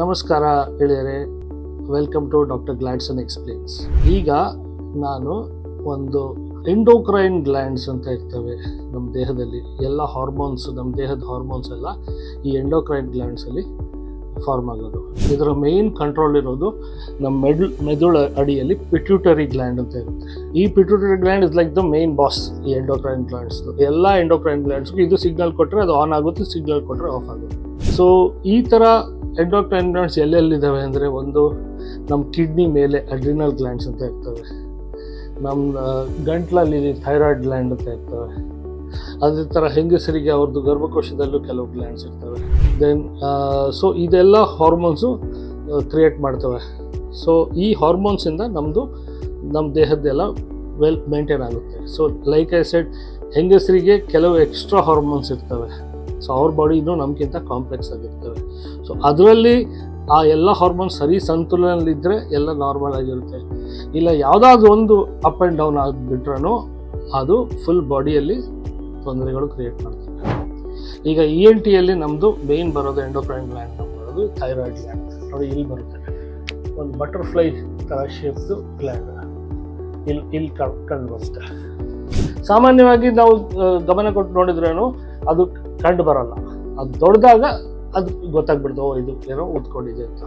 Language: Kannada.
ನಮಸ್ಕಾರ ಗೆಳೆಯರೆ welcome to doctor Gladson explains ಈಗ ನಾನು ಒಂದು ಎಂಡೋಕ್ರೈನ್ ಗ್ಲ್ಯಾಂಡ್ಸ್ ಅಂತ ಇರ್ತವೆ ನಮ್ಮ ದೇಹದಲ್ಲಿ. ಎಲ್ಲ ಹಾರ್ಮೋನ್ಸ್ ನಮ್ಮ ದೇಹದ ಹಾರ್ಮೋನ್ಸ್ ಎಲ್ಲ ಈ ಎಂಡೋಕ್ರೈನ್ ಗ್ಲ್ಯಾಂಡ್ಸಲ್ಲಿ ಫಾರ್ಮ್ ಆಗೋದು. ಇದರ ಮೇನ್ ಕಂಟ್ರೋಲ್ ಇರೋದು ನಮ್ಮ ಮೆಡ್ ಮೆದುಳ ಅಡಿಯಲ್ಲಿ ಪಿಟ್ಯೂಟರಿ ಗ್ಲ್ಯಾಂಡ್ ಅಂತ ಇರುತ್ತೆ. ಈ pituitary gland is like the main boss ಈ ಎಂಡೋಕ್ರೈನ್ ಗ್ಲ್ಯಾಂಡ್ಸ್ ಎಲ್ಲ ಎಂಡೋಕ್ರೈನ್ ಗ್ಲ್ಯಾಂಡ್ಸ್ಗೂ ಇದು ಸಿಗ್ನಲ್ ಕೊಟ್ಟರೆ ಅದು ಆನ್ ಆಗುತ್ತೆ ಸಿಗ್ನಲ್ ಕೊಟ್ಟರೆ ಆಫ್ ಆಗುತ್ತೆ. ಸೊ ಈ ಥರ ಎಂಡೋಕ್ರೈನ್ ಗ್ಲಾಂಡ್ಸ್ ಎಲ್ಲೆಲ್ಲಿದ್ದಾವೆ ಅಂದರೆ ಒಂದು ನಮ್ಮ ಕಿಡ್ನಿ ಮೇಲೆ ಅಡ್ರಿನಲ್ ಗ್ಲ್ಯಾಂಡ್ಸ್ ಅಂತ ಇರ್ತವೆ. ನಮ್ಮ ಗಂಟ್ಲಲ್ಲಿ ಥೈರಾಯ್ಡ್ ಗ್ಲ್ಯಾಂಡ್ ಅಂತ ಇರ್ತವೆ. ಅದೇ ಥರ ಹೆಂಗಸರಿಗೆ ಅವ್ರದ್ದು ಗರ್ಭಕೋಶದಲ್ಲೂ ಕೆಲವು ಗ್ಲ್ಯಾಂಡ್ಸ್ ಇರ್ತವೆ. ದೆನ್ ಸೊ ಇದೆಲ್ಲ ಹಾರ್ಮೋನ್ಸು ಕ್ರಿಯೇಟ್ ಮಾಡ್ತವೆ. ಸೊ ಈ ಹಾರ್ಮೋನ್ಸಿಂದ ನಮ್ಮದು ನಮ್ಮ ದೇಹದ್ದೆಲ್ಲ ವೆಲ್ ಮೇಂಟೈನ್ ಆಗುತ್ತೆ. ಸೊ ಲೈಕ್ ಐ ಸೆಡ್ ಹೆಂಗಸರಿಗೆ ಕೆಲವು ಎಕ್ಸ್ಟ್ರಾ ಹಾರ್ಮೋನ್ಸ್ ಇರ್ತವೆ. ಸೊ ಅವ್ರ ಬಾಡಿ ಇನ್ನೂ ನಮಗಿಂತ ಕಾಂಪ್ಲೆಕ್ಸ್ ಆಗಿರ್ತವೆ. ಸೊ ಅದರಲ್ಲಿ ಆ ಎಲ್ಲ ಹಾರ್ಮೋನ್ ಸರಿ ಸಂತುಲನಲ್ಲಿದ್ದರೆ ಎಲ್ಲ ನಾರ್ಮಲ್ ಆಗಿರುತ್ತೆ. ಇಲ್ಲ, ಯಾವುದಾದ್ರೂ ಒಂದು ಅಪ್ ಆ್ಯಂಡ್ ಡೌನ್ ಆಗಿಬಿಟ್ರೂ ಅದು ಫುಲ್ ಬಾಡಿಯಲ್ಲಿ ತೊಂದರೆಗಳು ಕ್ರಿಯೇಟ್ ಮಾಡ್ತವೆ ಈಗ ಇ ಎನ್ ಟಿಯಲ್ಲಿ ನಮ್ಮದು ಮೇಯ್ನ್ ಬರೋದು ಎಂಡೋಕ್ರೈನ್ ಗ್ಲ್ಯಾಂಡ್ ಬರೋದು ಥೈರಾಯ್ಡ್ ಗ್ಲ್ಯಾಂಡ್ ನೋಡಿ ಇಲ್ಲಿ ಬರುತ್ತೆ. ಒಂದು ಬಟರ್ಫ್ಲೈ ಥರ ಶೇಪ್ದು ಗ್ಲ್ಯಾಂಡ್ ಇಲ್ಲಿ ಇಲ್ಲಿ ಕಂಡು ಬರುತ್ತೆ. ಸಾಮಾನ್ಯವಾಗಿ ನಾವು ಗಮನ ಕೊಟ್ಟು ನೋಡಿದ್ರೇನು ಅದು ಕಂಡು ಬರಲ್ಲ. ಅದು ದೊಡ್ಡದಾಗ ಅದು ಗೊತ್ತಾಗ್ಬಿಡ್ತು ಇದು ಏನೋ ಉತ್ಕೊಂಡಿದೆ ಅಂತ.